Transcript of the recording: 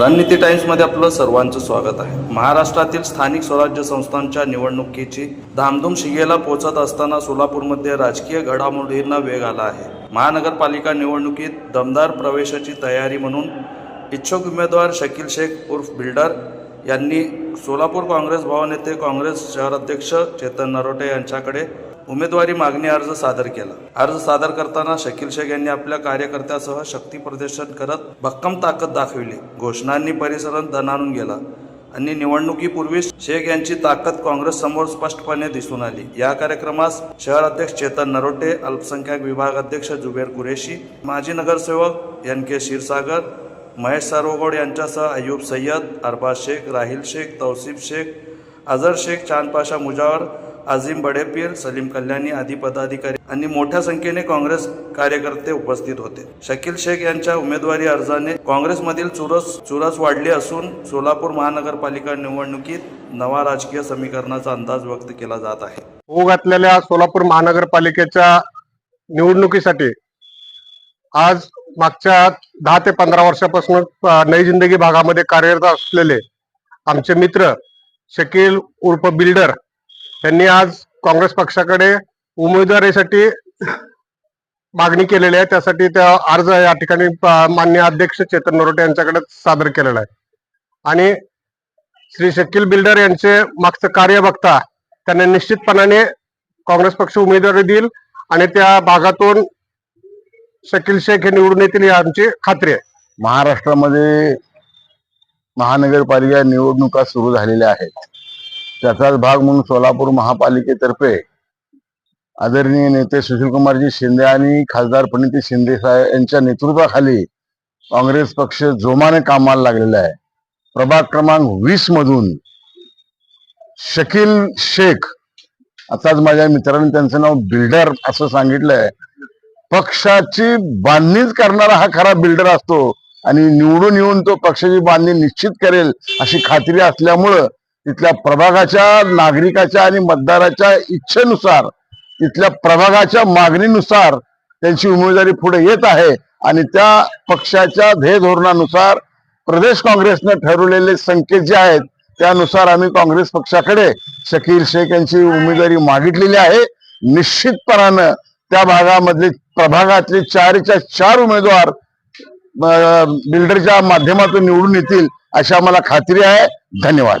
रणनीती टाइम्समध्ये आपलं सर्वांचं स्वागत आहे. महाराष्ट्रातील स्थानिक स्वराज्य संस्थांच्या निवडणुकीची धामधूम शिगेला पोहोचत असताना सोलापूरमध्ये राजकीय घडामोडींना वेग आला आहे. महानगरपालिका निवडणुकीत दमदार प्रवेशाची तयारी म्हणून इच्छुक उमेदवार शकील शेख उर्फ बिल्डर यांनी सोलापूर काँग्रेस भवन येथे काँग्रेस शहराध्यक्ष चेतन नरोटे यांच्याकडे उमेदवारी मागणी अर्ज सादर केला. अर्ज सादर करताना शकील शेख यांनी आपल्या कार्यकर्त्यासह शक्ती प्रदर्शन करत भक्कम ताकद दाखविली. घोषणांनी परिसरात दणाणून गेला. आणि निवडणुकीपूर्वी शेख यांची ताकद काँग्रेस समोर स्पष्टपणे दिसून आली. या कार्यक्रमास शहर अध्यक्ष चेतन नरोटे अल्पसंख्याक विभाग अध्यक्ष जुबेर कुरेशी माजी नगरसेवक एन के क्षीरसागर महेश सार्वगोड यांच्यासह अय्यूब सय्यद अरबाज शेख राहिल शेख तौसिफ शेख अझर शेख चांदपाशा मुजावर अझीम बडेपीर सलीम कल्याणी आदी पदाधिकारी आणि मोठ्या संख्येने काँग्रेस कार्यकर्ते उपस्थित होते. शकील शेख यांच्या उमेदवारी अर्जाने काँग्रेसमधील चुरस चुरस वाढली असून सोलापूर महानगरपालिका निवडणुकीत नवा राजकीय समीकरणाचा अंदाज व्यक्त केला जात आहे. होऊ घातलेल्या सोलापूर महानगरपालिकेच्या निवडणुकीसाठी आज मागच्या दहा ते पंधरा वर्षापासून नई जिंदगी भागामध्ये कार्यरत असलेले आमचे मित्र शकील उर्फ बिल्डर त्यांनी आज काँग्रेस पक्षाकडे उमेदवारीसाठी मागणी केलेली आहे. त्यासाठी त्या अर्ज या ठिकाणी मान्य माननीय अध्यक्ष चेतन नरोटे यांच्याकडे सादर केलेला आहे. आणि श्री शकील बिल्डर यांचे मागचं कार्य बघता त्यांना निश्चितपणाने काँग्रेस पक्ष उमेदवारी देईल आणि त्या भागातून शकील शेख हे निवडून येतील ही आमची खात्री आहे. महाराष्ट्रामध्ये महानगरपालिका निवडणुका सुरू झालेल्या आहेत. त्याचाच भाग म्हणून सोलापूर महापालिकेतर्फे आदरणीय नेते सुशीलकुमारजी शिंदे आणि खासदार प्रणिती शिंदे साहेब यांच्या नेतृत्वाखाली काँग्रेस पक्ष जोमाने कामाला लागलेला आहे. प्रभाग क्रमांक वीस मधून शकील शेख आताच माझ्या मित्राने त्यांचं नाव बिल्डर असं सांगितलंय पक्षाची बांधणीच करणारा हा खरा बिल्डर असतो आणि निवडून येऊन तो पक्षाची बांधणी निश्चित करेल अशी खात्री असल्यामुळं तिथल्या प्रभागाच्या नागरिकाच्या आणि मतदाराच्या इच्छेनुसार तिथल्या प्रभागाच्या मागणीनुसार त्यांची उमेदवारी पुढे येत आहे आणि त्या पक्षाच्या ध्येय धोरणानुसार प्रदेश काँग्रेसने ठरवलेले संकेत जे आहेत त्यानुसार आम्ही काँग्रेस पक्षाकडे शकील शेख यांची उमेदवारी मागितलेली आहे. निश्चितपणानं त्या भागामधले प्रभागातले चारच्या चार उमेदवार बिल्डरच्या माध्यमातून निवडून येतील अशी आम्हाला खात्री आहे. धन्यवाद.